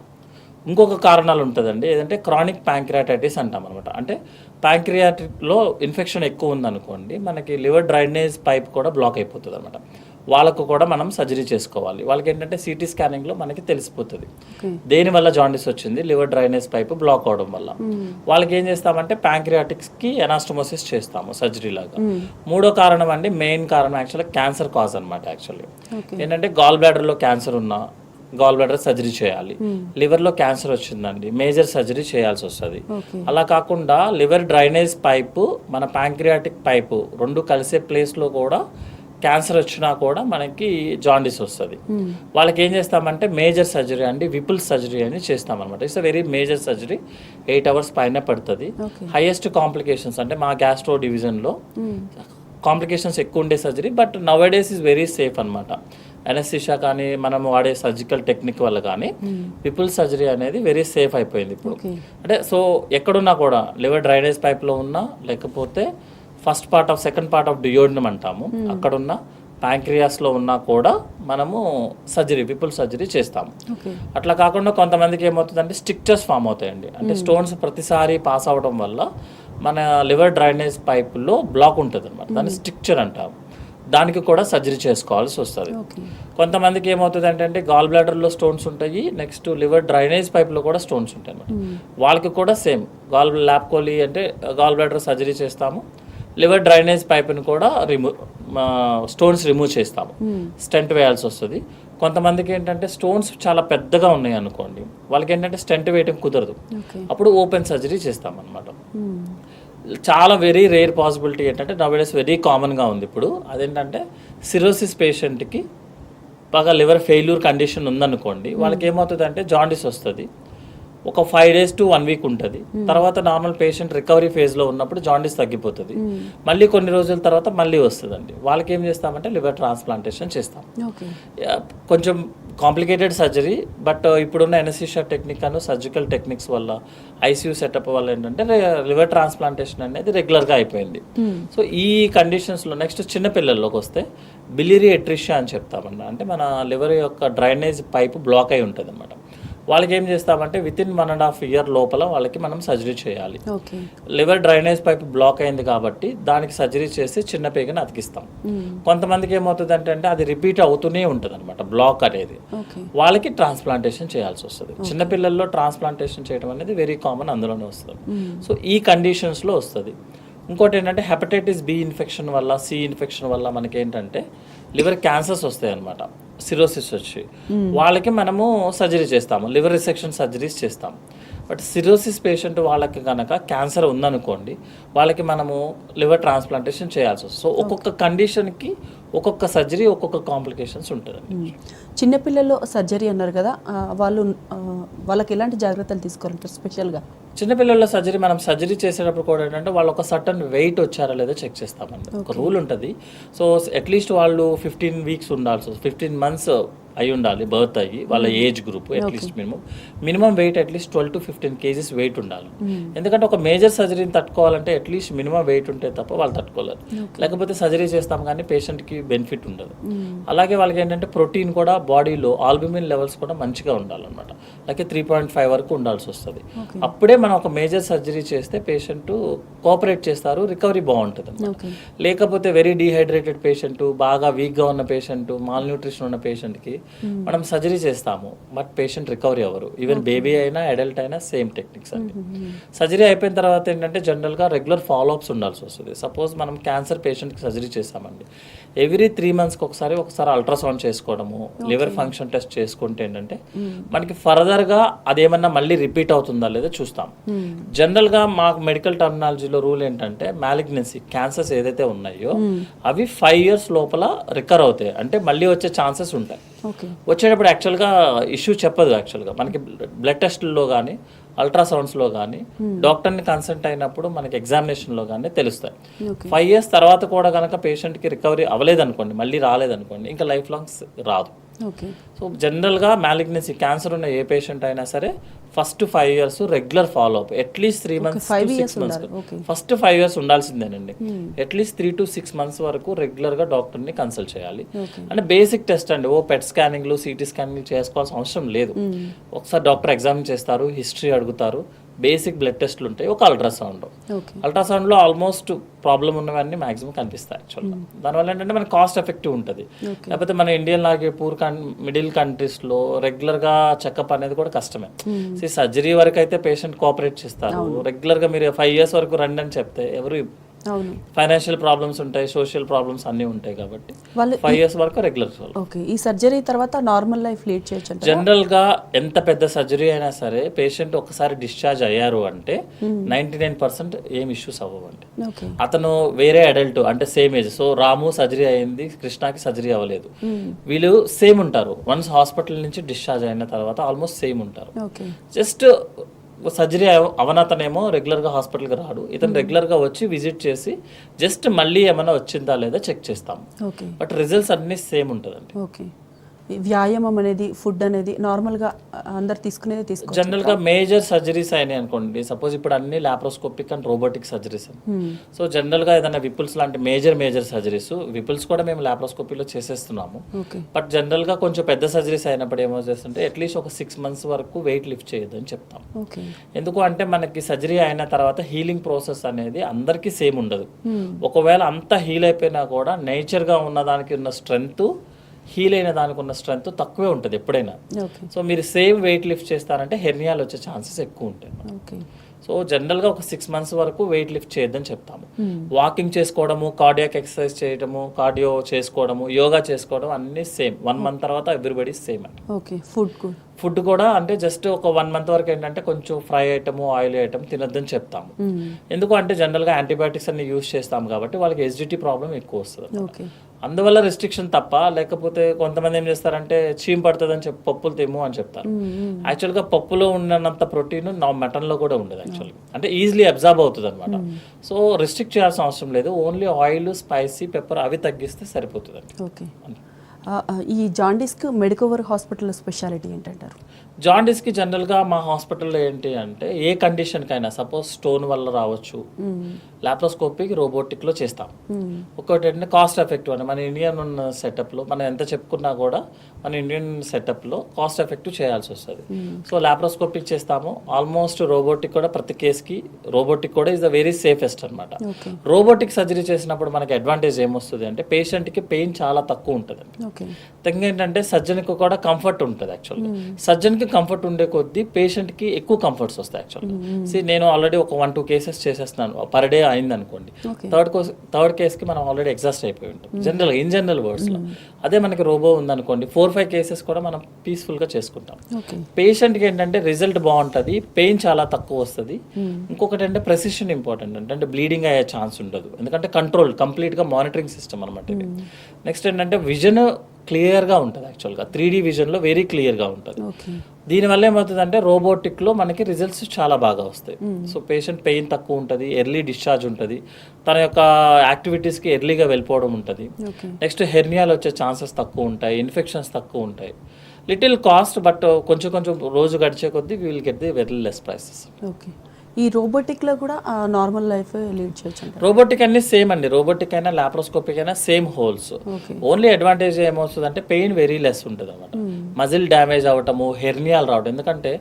ఇంకొక కారణాలు ఉంటుందండి. ఏదంటే క్రానిక్ ప్యాంక్రియాటైటిస్ అంటాం అనమాట అంటే ప్యాంక్రియాటిక్లో ఇన్ఫెక్షన్ ఎక్కువ ఉందనుకోండి మనకి లివర్ డ్రైనేజ్ పైప్ కూడా బ్లాక్ అయిపోతుంది అనమాట వాళ్ళకు కూడా మనం సర్జరీ చేసుకోవాలి. వాళ్ళకి ఏంటంటే సిటీ స్కానింగ్లో మనకి తెలిసిపోతుంది. ఓకే. దేని వల్ల జాండీస్ వచ్చింది? లివర్ డ్రైనేజ్ పైప్ బ్లాక్ అవడం వల్ల. వాళ్ళకి ఏం చేస్తామంటే ప్యాంక్రియాటిక్స్కి ఎనాస్టమోసిస్ చేస్తాము సర్జరీ లాగా. మూడో కారణం అండి మెయిన్ కారణం యాక్చువల్గా క్యాన్సర్ కాజ్ అనమాట యాక్చువల్లీ. ఏంటంటే గాల్ బ్లాడర్లో క్యాన్సర్ ఉన్నా గాల్ బ్లాడర్ సర్జరీ చేయాలి. లివర్లో క్యాన్సర్ వచ్చిందండి. మేజర్ సర్జరీ చేయాల్సి వస్తుంది. అలా కాకుండా లివర్ డ్రైనేజ్ పైపు మన ప్యాంక్రియాటిక్ పైపు రెండు కలిసే ప్లేస్లో కూడా క్యాన్సర్ వచ్చినా కూడా మనకి జాండీస్ వస్తుంది. వాళ్ళకి ఏం చేస్తామంటే మేజర్ సర్జరీ అండి విపుల్ సర్జరీ అని చేస్తామన్నమాట. It's very major surgery eight hours పైన పడుతుంది. హైయెస్ట్ కాంప్లికేషన్స్ అంటే మా గ్యాస్ట్రో డివిజన్లో కాంప్లికేషన్స్ ఎక్కువ ఉండే surgery but nowadays is very safe అనమాట ఎనస్థిషా కానీ మనం వాడే సర్జికల్ టెక్నిక్ వల్ల కానీ విపుల్ సర్జరీ అనేది వెరీ సేఫ్ అయిపోయింది ఇప్పుడు. అంటే సో ఎక్కడున్నా కూడా లివర్ డ్రైనేజ్ పైప్లో ఉన్నా లేకపోతే first part of second part of duodenum అంటాము. అక్కడున్న ప్యాంక్రియాస్లో ఉన్నా కూడా మనము సర్జరీ విపుల్ సర్జరీ చేస్తాము. అట్లా కాకుండా కొంతమందికి ఏమవుతుందంటే స్టిక్చర్స్ ఫామ్ అవుతాయండి. అంటే స్టోన్స్ ప్రతిసారి పాస్ అవడం వల్ల మన లివర్ డ్రైనేజ్ పైపులో బ్లాక్ ఉంటుంది అనమాట దాన్ని స్టిక్చర్ అంటాం దానికి కూడా సర్జరీ చేసుకోవాల్సి వస్తుంది. కొంతమందికి ఏమవుతుంది అంటే గాల్ బ్లాడర్లో స్టోన్స్ ఉంటాయి నెక్స్ట్ లివర్ డ్రైనేజ్ పైప్లో కూడా స్టోన్స్ ఉంటాయి అనమాట వాళ్ళకి కూడా సేమ్. గాల్ ల్యాప్కోలి అంటే గాల్ బ్లాడర్ సర్జరీ చేస్తాము లివర్ డ్రైనేజ్ పైప్ని కూడా రిమూవ్ స్టోన్స్ రిమూవ్ చేస్తాము. స్టెంట్ వేయాల్సి వస్తుంది. కొంతమందికి ఏంటంటే స్టోన్స్ చాలా పెద్దగా ఉన్నాయి అనుకోండి వాళ్ళకి ఏంటంటే స్టెంట్ వేయటం కుదరదు. అప్పుడు ఓపెన్ సర్జరీ చేస్తామన్నమాట. చాలా వెరీ రేర్ పాసిబిలిటీ ఏంటంటే నవేడేస్ వెరీ కామన్గా ఉంది ఇప్పుడు. అదేంటంటే సిరోసిస్ పేషెంట్కి బాగా లివర్ ఫెయిల్యూర్ కండిషన్ ఉందనుకోండి వాళ్ళకి ఏమవుతుంది అంటే జాండీస్ వస్తుంది. ఒక five days to one week ఉంటుంది. తర్వాత నార్మల్ పేషెంట్ రికవరీ ఫేజ్లో ఉన్నప్పుడు జాండీస్ తగ్గిపోతుంది. మళ్ళీ కొన్ని రోజుల తర్వాత మళ్ళీ వస్తుందండి. వాళ్ళకి ఏం చేస్తామంటే లివర్ ట్రాన్స్ప్లాంటేషన్ చేస్తాం. కొంచెం కాంప్లికేటెడ్ సర్జరీ బట్ ఇప్పుడున్న ఎనసిషియా టెక్నిక్ అను సర్జికల్ టెక్నిక్స్ వల్ల ఐసీయూ సెటప్ వల్ల ఏంటంటే లివర్ ట్రాన్స్ప్లాంటేషన్ అనేది రెగ్యులర్గా అయిపోయింది. సో ఈ కండిషన్స్లో నెక్స్ట్ చిన్న పిల్లల్లోకి వస్తే బిలిరీ ఎట్రిషియా అని చెప్తామన్న అంటే మన లివర్ యొక్క డ్రైనేజ్ పైప్ బ్లాక్ అయి ఉంటుంది అనమాట వాళ్ళకి ఏం చేస్తామంటే within one and half year లోపల వాళ్ళకి మనం సర్జరీ చేయాలి. లివర్ డ్రైనేజ్ పైప్ బ్లాక్ అయింది కాబట్టి దానికి సర్జరీ చేసి చిన్న పేగని అతికిస్తాం. కొంతమందికి ఏమవుతుంది అంటే అది రిపీట్ అవుతూనే ఉంటుంది అనమాట బ్లాక్ అనేది వాళ్ళకి ట్రాన్స్ప్లాంటేషన్ చేయాల్సి వస్తుంది. చిన్నపిల్లల్లో ట్రాన్స్ప్లాంటేషన్ చేయడం అనేది వెరీ కామన్ అందులోనే వస్తుంది. సో ఈ కండిషన్స్లో వస్తుంది. ఇంకోటి ఏంటంటే హెపటైటిస్ బి ఇన్ఫెక్షన్ వల్ల సి ఇన్ఫెక్షన్ వల్ల మనకి ఏంటంటే లివర్ క్యాన్సర్స్ వస్తాయి అనమాట సిరోసిస్ వచ్చి. వాళ్ళకి మనము సర్జరీ చేస్తాము లివర్ రిసెక్షన్ సర్జరీస్ చేస్తాము. బట్ సిరోసిస్ పేషెంట్ వాళ్ళకి కనుక క్యాన్సర్ ఉందనుకోండి వాళ్ళకి మనము లివర్ ట్రాన్స్ప్లాంటేషన్ చేయాల్సి వస్తుంది. సో ఒక్కొక్క కండిషన్కి ఒక్కొక్క సర్జరీ ఒక్కొక్క కాంప్లికేషన్స్ ఉంటుందండి. చిన్నపిల్లల్లో సర్జరీ అన్నారు కదా వాళ్ళు వాళ్ళకి ఎలాంటి జాగ్రత్తలు తీసుకోవాలంటారు స్పెషల్గా? చిన్నపిల్లల సర్జరీ మనం సర్జరీ చేసేటప్పుడు కూడా ఏంటంటే వాళ్ళు ఒక సర్టన్ వెయిట్ వచ్చారా లేదో చెక్ చేస్తామండి. ఒక రూల్ ఉంటుంది. సో అట్లీస్ట్ వాళ్ళు ఫిఫ్టీన్ వీక్స్ ఉండాల్సి ఫిఫ్టీన్ మంత్స్ అయి ఉండాలి బర్త్ అయ్యి వాళ్ళ age group at least minimum. Minimum weight at least twelve to fifteen kgs weight ఉండాలి. ఎందుకంటే ఒక మేజర్ సర్జరీని తట్టుకోవాలంటే అట్లీస్ట్ మినిమం వెయిట్ ఉంటే తప్ప వాళ్ళు తట్టుకోలేరు. లేకపోతే సర్జరీ చేస్తాం కానీ పేషెంట్కి బెనిఫిట్ ఉండదు. అలాగే వాళ్ళకి ఏంటంటే ప్రోటీన్ కూడా బాడీలో ఆల్బుమిన్ లెవెల్స్ కూడా మంచిగా ఉండాలన్నమాట. అలాగే త్రీ పాయింట్ ఫైవ్ వరకు ఉండాల్సి వస్తుంది. అప్పుడే మనం ఒక మేజర్ సర్జరీ చేస్తే పేషెంట్ కోఆపరేట్ చేస్తారు రికవరీ బాగుంటుంది లేకపోతే వెరీ డీహైడ్రేటెడ్ పేషెంట్ బాగా వీక్గా ఉన్న పేషెంట్ మాల్ న్యూట్రిషన్ ఉన్న పేషెంట్కి మనం సర్జరీ చేస్తాము బట్ పేషెంట్ రికవరీ అవ్వరు. ఈవెన్ బేబీ అయినా అడల్ట్ అయినా సేమ్ టెక్నిక్స్ అండి సర్జరీ అయిపోయిన తర్వాత ఏంటంటే జనరల్గా రెగ్యులర్ ఫాలోఅప్స్ ఉండాల్సి వస్తుంది. సపోజ్ మనం క్యాన్సర్ పేషెంట్కి సర్జరీ చేస్తామండి. ఎవ్రీ త్రీ మంత్స్కి ఒకసారి ఒకసారి అల్ట్రాసౌండ్ చేసుకోవడము లివర్ ఫంక్షన్ టెస్ట్ చేసుకుంటే ఏంటంటే మనకి ఫర్దర్గా అదేమన్నా మళ్ళీ రిపీట్ అవుతుందా లేదా చూస్తాం. జనరల్గా మాకు మెడికల్ టర్మినాలజీలో రూల్ ఏంటంటే మ్యాలిగ్నెన్సీ క్యాన్సర్స్ ఏదైతే ఉన్నాయో అవి ఫైవ్ ఇయర్స్ లోపల రికవర్ అవుతాయి. అంటే మళ్ళీ వచ్చే ఛాన్సెస్ ఉంటాయి. వచ్చేటప్పుడు యాక్చువల్గా ఇష్యూ చెప్పదు యాక్చువల్గా. మనకి బ్లడ్ టెస్ట్లో కానీ అల్ట్రాసౌండ్స్లో కానీ డాక్టర్ని కన్సల్ట్ అయినప్పుడు మనకి ఎగ్జామినేషన్లో కానీ తెలుస్తాయి. ఫైవ్ ఇయర్స్ తర్వాత కూడా కనుక పేషెంట్కి రికవరీ అవ్వలేదనుకోండి మళ్ళీ రాలేదనుకోండి ఇంకా లైఫ్ లాంగ్ రాదు. ఓకే. సో జనరల్గా మ్యాలిగ్నెన్సీ క్యాన్సర్ ఉన్న ఏ పేషెంట్ అయినా సరే first five years regular follow up at least three months six months. First five years ఉండాల్సిందేనండి. At least three to six months వరకు రెగ్యులర్గా డాక్టర్ని కన్సల్ట్ చేయాలి. అంటే బేసిక్ టెస్ట్ అండి. ఓ పెట్ స్కానింగ్లు సిటీ స్కానింగ్ చేసుకోవాల్సిన అవసరం లేదు. ఒకసారి డాక్టర్ ఎగ్జామిన్ చేస్తారు హిస్టరీ అడుగుతారు. బేసిక్ బ్లడ్ టెస్ట్లు ఉంటాయి ఒక అల్ట్రాసౌండ్. అల్ట్రాసౌండ్లో ఆల్మోస్ట్ ప్రాబ్లం ఉన్నవన్నీ మాక్సిమం కనిపిస్తాయి యాక్చువల్గా దానివల్ల ఏంటంటే మనకి కాస్ట్ ఎఫెక్టివ్ ఉంటుంది. లేకపోతే మన ఇండియన్ లాగే పూర్ కన్ మిడిల్ కంట్రీస్లో రెగ్యులర్గా చెకప్ అనేది కూడా కష్టమే. సో సర్జరీ వరకు అయితే పేషెంట్ కోఆపరేట్ చేస్తారు. రెగ్యులర్గా మీరు ఫైవ్ ఇయర్స్ వరకు రండి అని చెప్తే ఎవరు ఫైనాన్షియల్ ప్రాబ్లమ్స్ ఉంటాయి సోషల్ ప్రాబ్లమ్స్ అన్నీ ఉంటాయి కాబట్టి వాళ్ళు ఫైవ్ ఇయర్స్ వరకు రెగ్యులర్ ఓకే ఈ సర్జరీ తర్వాత నార్మల్ లైఫ్ లీడ్ చేయొచ్చు అంటారా? జనరల్గా ఎంత పెద్ద సర్జరీ అయినా సరే పేషెంట్ ఒకసారి డిశ్చార్జ్ అయ్యారు అంటే నైన్టీ నైన్ పర్సెంట్ ఏం ఇష్యూస్ అవ్వవండి. ఓకే అతను వేరే అడల్ట్ అంటే same age so Ramu surgery అయింది కృష్ణకి సర్జరీ అవ్వలేదు. వీళ్ళు సేమ్ ఉంటారు. వన్స్ హాస్పిటల్ నుంచి డిశ్చార్జ్ అయిన తర్వాత ఆల్మోస్ట్ సేమ్ ఉంటారు. జస్ట్ సర్జరీ అవనతనేమో రెగ్యులర్గా హాస్పిటల్కి రాడు. ఇతను రెగ్యులర్గా వచ్చి విజిట్ చేసి జస్ట్ మళ్ళీ ఏమైనా వచ్చిందా లేదా చెక్ చేస్తాం. ఓకే. బట్ రిజల్ట్స్ అన్నీ సేమ్ ఉంటుందండి. ఓకే. వ్యాయామం అనేది ఫుడ్ అనేది నార్మల్గా అందరు తీసుకునేది తీసుకో జనరల్గా మేజర్ సర్జరీస్ అయినాయి అనుకోండి. సపోజ్ ఇప్పుడు అన్ని laparoscopic and robotic surgeries so జనరల్గా ఏదైనా విపుల్స్ లాంటి మేజర్ మేజర్ సర్జరీస్ విపుల్స్ కూడా మేము లాప్రోస్కోపీలో చేసేస్తున్నాము. బట్ జనరల్గా కొంచెం పెద్ద సర్జరీస్ అయినప్పుడు ఏమో చేస్తుంటే అట్లీస్ట్ ఒక సిక్స్ మంత్స్ వరకు వెయిట్ లిఫ్ట్ చేయొద్దని చెప్తాం. ఓకే ఎందుకు అంటే మనకి సర్జరీ అయిన తర్వాత హీలింగ్ ప్రాసెస్ అనేది అందరికీ సేమ్ ఉండదు. ఒకవేళ అంత హీల్ అయిపోయినా కూడా నేచర్గా ఉన్న దానికి ఉన్న స్ట్రెంగ్త్ హీల్ అయిన దానికి ఉన్న స్ట్రెంగ్త్ తక్కువే ఉంటుంది ఎప్పుడైనా. సో మీరు సేమ్ వెయిట్ లిఫ్ట్ చేస్తారంటే హెర్నియాలు వచ్చే ఛాన్సెస్ ఎక్కువ ఉంటాయి ఓకే. సో జనరల్గా ఒక సిక్స్ మంత్స్ వరకు వెయిట్ లిఫ్ట్ చేయొద్దని చెప్తాము. వాకింగ్ చేసుకోవడము కార్డియాక్ ఎక్సర్సైజ్ చేయడము కార్డియో చేసుకోవడము యోగా చేసుకోవడం అన్నీ సేమ్. వన్ మంత్ తర్వాత ఎవ్రీబడి సేమ్ అండి. ఓకే. ఫుడ్ కూడా ఫుడ్ కూడా అంటే జస్ట్ ఒక వన్ మంత్ వరకు ఏంటంటే కొంచెం ఫ్రై ఐటమ్ ఆయిల్ ఐటమ్ తినొద్దని చెప్తాము. ఎందుకు అంటే జనరల్గా యాంటీబయాటిక్స్ అన్ని యూస్ చేస్తాం కాబట్టి వాళ్ళకి ఎస్జిటి ప్రాబ్లం ఎక్కువ వస్తుంది అందువల్ల రెస్ట్రిక్షన్ తప్ప లేకపోతే కొంతమంది ఏం చేస్తారంటే చీమ్ పడుతుందని చెప్పి పప్పులు తిమ్ము అని చెప్తారు. యాక్చువల్గా పప్పులో ఉన్నంత ప్రోటీన్ నా మటన్లో కూడా ఉండదు యాక్చువల్గా అంటే ఈజీలీ అబ్జార్బ్ అవుతుంది అనమాట సో రెస్ట్రిక్ట్ చేయాల్సిన అవసరం లేదు. ఓన్లీ ఆయిల్ స్పైసీ పెప్పర్ అవి తగ్గిస్తే ఓకే. ఆ, ఈ జాండీస్కి మెడికోవర్ హాస్పిటల్ స్పెషాలిటీ ఏంటంటారు? జాండీస్కి జనరల్గా మా హాస్పిటల్లో ఏంటి అంటే ఏ కండిషన్కైనా సపోజ్ స్టోన్ వల్ల రావచ్చు. లాప్రోస్కోపిక్ రోబోటిక్లో చేస్తాం. ఒకటి అంటే కాస్ట్ ఎఫెక్టివ్ అని మన ఇండియన్ ఉన్న సెటప్లో మనం ఎంత చెప్పుకున్నా కూడా మన ఇండియన్ సెటప్లో కాస్ట్ ఎఫెక్టివ్ చేయాల్సి వస్తుంది. సో లాప్రోస్కోపిక్ చేస్తాము. ఆల్మోస్ట్ రోబోటిక్ కూడా ప్రతి కేసుకి రోబోటిక్ కూడా ఇస్ ద వెరీ సేఫెస్ట్ అనమాట రోబోటిక్ సర్జరీ చేసినప్పుడు మనకి అడ్వాంటేజ్ ఏమొస్తుంది అంటే పేషెంట్కి పెయిన్ చాలా తక్కువ ఉంటుంది థింగ్ ఏంటంటే సర్జన్కి కూడా కంఫర్ట్ ఉంటుంది యాక్చువల్గా సర్జన్కి కంఫర్ట్ ఉండే కొద్దీ పేషెంట్కి ఎక్కువ కంఫర్ట్స్ వస్తాయి యాక్చువల్గా సి నేను ఆల్రెడీ ఒక వన్ టూ కేసెస్ చేసేస్తున్నాను. పర్ డే అయింది అనుకోండి. థర్డ్ కోస్ థర్డ్ కేస్కి మనం ఆల్రెడీ ఎగ్జాస్ట్ అయిపోయి ఉంటాం. జనరల్ ఇన్ జనరల్ వర్డ్స్లో అదే మనకి రోబో ఉందనుకోండి ఫోర్ ఫైవ్ కేసెస్ కూడా మనం పీస్ఫుల్గా చేసుకుంటాం. పేషెంట్కి ఏంటంటే రిజల్ట్ బాగుంటుంది పెయిన్ చాలా తక్కువ వస్తుంది. ఇంకొకటి అంటే ప్రెసిషన్ ఇంపార్టెంట్ అంటే అంటే బ్లీడింగ్ అయ్యే ఛాన్స్ ఉండదు. ఎందుకంటే కంట్రోల్ కంప్లీట్గా మానిటరింగ్ సిస్టమ్ అనమాట ఇది. నెక్స్ట్ ఏంటంటే విజన్ క్లియర్గా ఉంటుంది యాక్చువల్గా. త్రీ డీ విజన్లో వెరీ క్లియర్గా ఉంటుంది. దీనివల్ల ఏమవుతుందంటే రోబోటిక్లో మనకి రిజల్ట్స్ చాలా బాగా వస్తాయి. సో పేషెంట్ పెయిన్ తక్కువ ఉంటుంది ఎర్లీ డిశ్చార్జ్ ఉంటుంది. తన యొక్క యాక్టివిటీస్కి ఎర్లీగా వెళ్ళిపోవడం ఉంటుంది. నెక్స్ట్ హెర్నియాలు వచ్చే ఛాన్సెస్ తక్కువ ఉంటాయి ఇన్ఫెక్షన్స్ తక్కువ ఉంటాయి. లిటిల్ కాస్ట్ బట్ కొంచెం కొంచెం రోజు గడిచే కొద్దీ we'll get the very less prices. Okay. ఈ రోబోటిక్లో కూడా నార్మల్ లైఫ్ లీడ్ చేయొచ్చు రోబోటిక్ అన్ని సేమ్ అండి. రోబోటిక్ అయినా లాప్రోస్కోపిక్ అయినా same holes okay only advantage ఏమవుతుంది అంటే పెయిన్ వెరీ లెస్ ఉంటుంది అనమాట మజిల్ డ్యామేజ్ అవ్వటము హెర్నియాలు రావడం ఎందుకంటే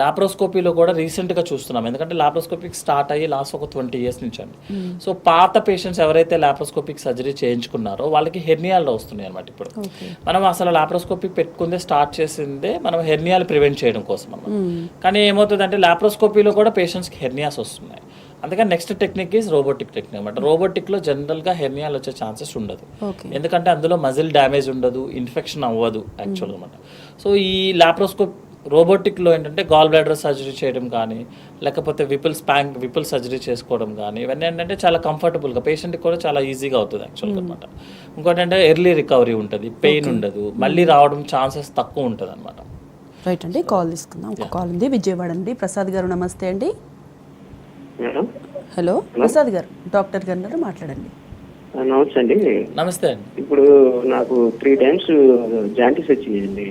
లాప్రోస్కోపీలో కూడా రీసెంట్గా చూస్తున్నాం. ఎందుకంటే లాప్రోస్కోపిక్ స్టార్ట్ అయ్యి లాస్ట్ ఒక ట్వంటీ ఇయర్స్ నుంచి అండి సో పాత పేషెంట్స్ ఎవరైతే లాప్రోస్కోపిక్ సర్జరీ చేయించుకున్నారో వాళ్ళకి హెర్నియాలు వస్తున్నాయి అనమాట ఇప్పుడు. మనం అసలు లాప్రోస్కోపిక్ పెట్టుకుందే స్టార్ట్ చేసిందే మనం హెర్నియాలు ప్రివెంట్ చేయడం కోసం అనమాట కానీ ఏమవుతుందంటే లాప్రోస్కోపీలో కూడా పేషెంట్స్కి హెర్నియాస్ వస్తున్నాయి. అందుకని next technique is robotic technique అనమాట రోబోటిక్లో జనరల్గా హెర్నియాలు వచ్చే ఛాన్సెస్ ఉండదు. ఎందుకంటే అందులో మజిల్ డ్యామేజ్ ఉండదు ఇన్ఫెక్షన్ అవ్వదు యాక్చువల్ అనమాట సో ఈ లాప్రోస్కోప్ రోబోటిక్లో ఏంటంటే గాల్ బ్లాడర్ సర్జరీ చేయడం కానీ లేకపోతే విపుల్ స్పాంక్ విపుల్ సర్జరీ చేసుకోవడం కానీ ఇవన్నీ ఏంటంటే చాలా కంఫర్టబుల్గా పేషెంట్కి కూడా చాలా ఈజీగా అవుతుంది యాక్చువల్గా అనమాట ఇంకోటి అంటే ఎర్లీ రికవరీ ఉంటుంది పెయిన్ ఉండదు మళ్ళీ రావడం ఛాన్సెస్ తక్కువ ఉంటుంది అనమాట రైట్ అండి కాల్ తీసుకుందాం. ఒక కాల్ ఉంది విజయవాడ అండి. ప్రసాద్ గారు నమస్తే అండి. మేడం? హలో ప్రసాద్ గారు డాక్టర్ గారు మాట్లాడండి. నమస్తే అండి. నమస్తే అండి. ఇప్పుడు నాకు త్రీ టైమ్స్ జాంటీస్ వచ్చిందండి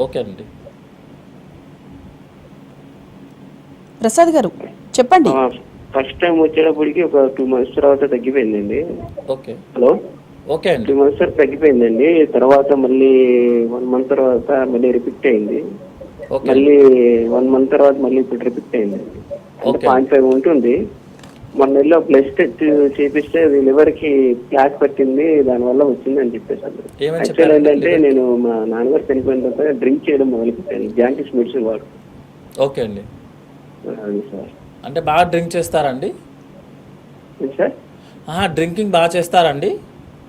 ఓకే అండి. ప్రసాద్ గారు చెప్పండి. ఫస్ట్ టైం వచ్చేటప్పటికి ఒక టూ మంత్స్ తర్వాత తగ్గిపోయిందండి. ఓకే. హలో? ఓకే అండి. టూ మంత్స్ తర్వాత తగ్గిపోయిందండి. తర్వాత మళ్ళీ వన్ మంత్ తర్వాత మళ్ళీ రిపీట్ అయింది. ఓకే. మళ్ళీ వన్ మంత్ తర్వాత మళ్ళీ ఇప్పుడు రిపీట్ అయింది అంటే Okay. పాయింట్ ఫైవ్ ఉంటుంది. మొన్న నెలలో బ్లడ్ టెస్ట్ చేపిస్తే అది లివర్కి ప్లాక్ పట్టింది దానివల్ల వచ్చింది అని చెప్పేసారు ఏమని యాక్చువల్ ఏంటంటే నేను మా నాన్నగారు చనిపోయిన తర్వాత డ్రింక్ చేయడం మొదలుపెట్టాను. జాంటీస్ మెడిసిన్ వాడు. ఓకే అండి. అది సార్. అంటే బాగా డ్రింక్ చేస్తారండి సార్? డ్రింకింగ్ బాగా చేస్తారండి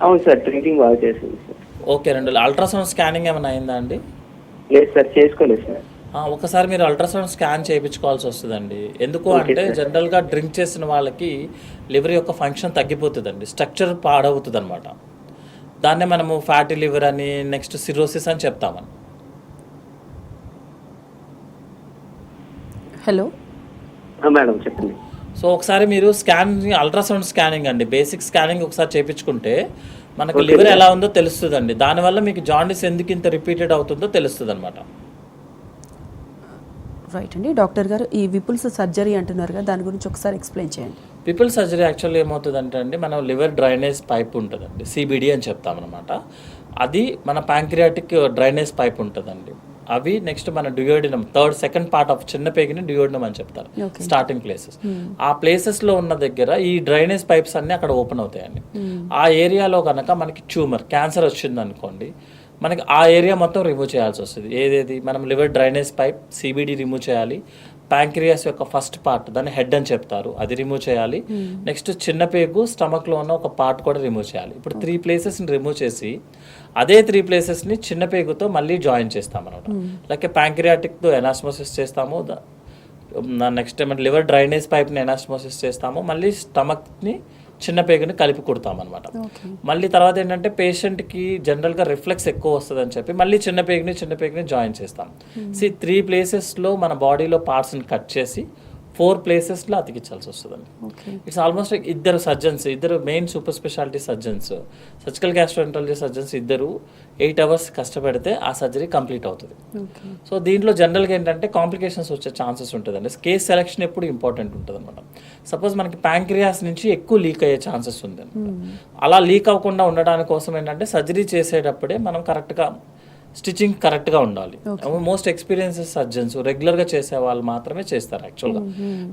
అవును సార్ డ్రింకింగ్ బాగా చేసింది సార్. ఓకే రెండు అల్ట్రాసౌండ్ స్కానింగ్ ఏమైనా అయిందా అండి? లేదు సార్ చేసుకోలేదు సార్. ఒకసారి మీరు అల్ట్రాసౌండ్ స్కాన్ చేయించుకోవాల్సి వస్తుందండి. ఎందుకు అంటే జనరల్గా డ్రింక్ చేసిన వాళ్ళకి లివర్ యొక్క ఫంక్షన్ తగ్గిపోతుందండి. స్ట్రక్చర్ పాడవుతుంది అనమాట దాన్నే మనము ఫ్యాటీ లివర్ అని నెక్స్ట్ సిరోసిస్ అని చెప్తామని. హలో? మేడం చెప్పండి. సో ఒకసారి మీరు స్కాన్ అల్ట్రాసౌండ్ స్కానింగ్ అండి. బేసిక్ స్కానింగ్ ఒకసారి చేయించుకుంటే మనకు లివర్ ఎలా ఉందో తెలుస్తుందండి. దానివల్ల మీకు జాండీస్ ఎందుకు ఇంత రిపీటెడ్ అవుతుందో తెలుస్తుంది అనమాట రైట్ అండి. డాక్టర్ గారు ఈ విపుల్స్ సర్జరీ అంటున్నారు కదా దాని గురించి ఒకసారి ఎక్స్ప్లెయిన్ చేయండి. పీపుల్ సర్జరీ యాక్చువల్లీ ఏమవుతుందంటే అండి మనం లివర్ డ్రైనేజ్ పైప్ ఉంటుందండి సిబిడి అని చెప్తామన్నమాట అది మన ప్యాంక్రియాటిక్ డ్రైనేజ్ పైప్ ఉంటుందండి. అవి నెక్స్ట్ మన duodenum third second part of చిన్న పేగిని డ్యూయోడినం అని చెప్తారు. Starting places. ఆ ప్లేసెస్లో ఉన్న దగ్గర ఈ డ్రైనేజ్ పైప్స్ అన్ని అక్కడ ఓపెన్ అవుతాయండి. ఆ ఏరియాలో కనుక మనకి ట్యూమర్ క్యాన్సర్ వచ్చింది అనుకోండి మనకి ఆ ఏరియా మొత్తం రిమూవ్ చేయాల్సి వస్తుంది. ఏదేది? మనం liver drainage pipe CBD remove చేయాలి. ప్యాంక్రియాస్ యొక్క ఫస్ట్ పార్ట్ దాన్ని హెడ్ అని చెప్తారు. అది రిమూవ్ చేయాలి. నెక్స్ట్ చిన్న పేగు stomach లో ఉన్న ఒక పార్ట్ కూడా రిమూవ్ చేయాలి. ఇప్పుడు త్రీ ప్లేసెస్ని రిమూవ్ చేసి అదే త్రీ ప్లేసెస్ని చిన్న పేగుతో మళ్ళీ జాయిన్ చేస్తాం అనమాట. లైక్ ప్యాంక్రియాటిక్తో ఎనాస్మోసిస్ చేస్తాము. నెక్స్ట్ ఏమంటే లివర్ డ్రైనేజ్ పైప్ని ఎనాస్మోసిస్ చేస్తాము. మళ్ళీ స్టమక్ని చిన్న పేగుని కలిపి కుడతాం అనమాట ఓకే. మళ్ళీ తర్వాత ఏంటంటే పేషెంట్కి జనరల్గా రిఫ్లెక్స్ ఎక్కువ వస్తుంది అని చెప్పి మళ్ళీ చిన్న పేగుని చిన్న పేగుని జాయిన్ చేస్తాం. సి త్రీ ప్లేసెస్లో మన బాడీలో పార్ట్స్ని కట్ చేసి ఫోర్ ప్లేసెస్లో అతికించాల్సి వస్తుందండి. ఇట్స్ ఆల్మోస్ట్ ఇద్దరు సర్జన్స్ ఇద్దరు main super speciality surgeons surgical gastroenterology surgeons ఇద్దరు ఎయిట్ అవర్స్ కష్టపడితే ఆ సర్జరీ కంప్లీట్ అవుతుంది. సో దీంట్లో జనరల్గా ఏంటంటే కాంప్లికేషన్స్ వచ్చే ఛాన్సెస్ ఉంటుందండి. కేస్ సెలెక్షన్ ఎప్పుడు ఇంపార్టెంట్ ఉంటుంది అనమాట సపోజ్ మనకి ప్యాంక్రియాస్ నుంచి ఎక్కువ లీక్ అయ్యే ఛాన్సెస్ ఉంది అలా లీక్ అవ్వకుండా ఉండడానికి కోసం ఏంటంటే సర్జరీ చేసేటప్పుడే మనం కరెక్ట్గా స్టిచ్చింగ్ కరెక్ట్గా ఉండాలి. మోస్ట్ ఎక్స్పీరియన్సెస్ సర్జన్స్ రెగ్యులర్గా చేసే వాళ్ళు మాత్రమే చేస్తారు యాక్చువల్గా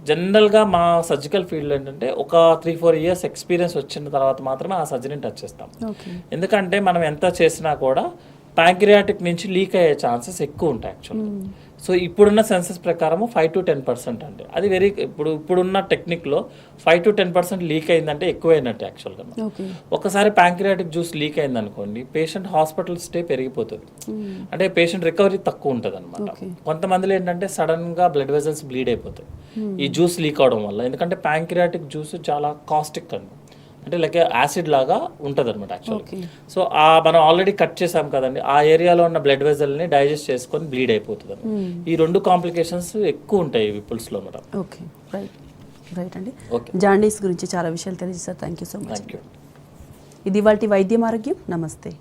జనరల్గా మా సర్జికల్ ఫీల్డ్ ఏంటంటే ఒక త్రీ ఫోర్ ఇయర్స్ ఎక్స్పీరియన్స్ వచ్చిన తర్వాత మాత్రమే ఆ సర్జరీని టచ్ చేస్తాం. ఎందుకంటే మనం ఎంత చేసినా కూడా ప్యాంక్రియాటిక్ నుంచి లీక్ అయ్యే ఛాన్సెస్ ఎక్కువ ఉంటాయి యాక్చువల్గా సో ఇప్పుడున్న సెన్సెస్ ప్రకారం ఫైవ్ టు టెన్ పర్సెంట్ అండి. అది వెరీ ఇప్పుడు ఇప్పుడున్న టెక్నిక్లో five to ten percent leak అయిందంటే ఎక్కువైనట్టు యాక్చువల్గా ఒకసారి ప్యాంక్రియాటిక్ జ్యూస్ లీక్ అయింది అనుకోండి పేషెంట్ హాస్పిటల్ స్టే పెరిగిపోతుంది అంటే పేషెంట్ రికవరీ తక్కువ ఉంటుంది అనమాట. కొంతమందిలో ఏంటంటే సడన్గా బ్లడ్ వెజల్స్ బ్లీడ్ అయిపోతాయి. ఈ జ్యూస్ లీక్ అవడం వల్ల. ఎందుకంటే ప్యాంక్రియాటిక్ జ్యూస్ చాలా కాస్టిక్ అండి. అంటే లైక్ యాసిడ్ లాగా ఉంటుంది అనమాట యాక్చువల్లీ. సో ఆ మనం ఆల్రెడీ కట్ చేసాం కదండి. ఆ ఏరియాలో ఉన్న బ్లడ్ వెజల్ని డైజెస్ట్ చేసుకొని బ్లీడ్ అయిపోతుంది అన్నమాట. ఈ రెండు కాంప్లికేషన్స్ ఎక్కువ ఉంటాయి విపుల్స్లో మేడం ఓకే రైట్ రైట్ అండి. జాండీస్ గురించి చాలా విషయాలు తెలియజేశారు. థ్యాంక్ యూ సో మచ్ ఇది వాటి వైద్యం ఆరోగ్యం. నమస్తే.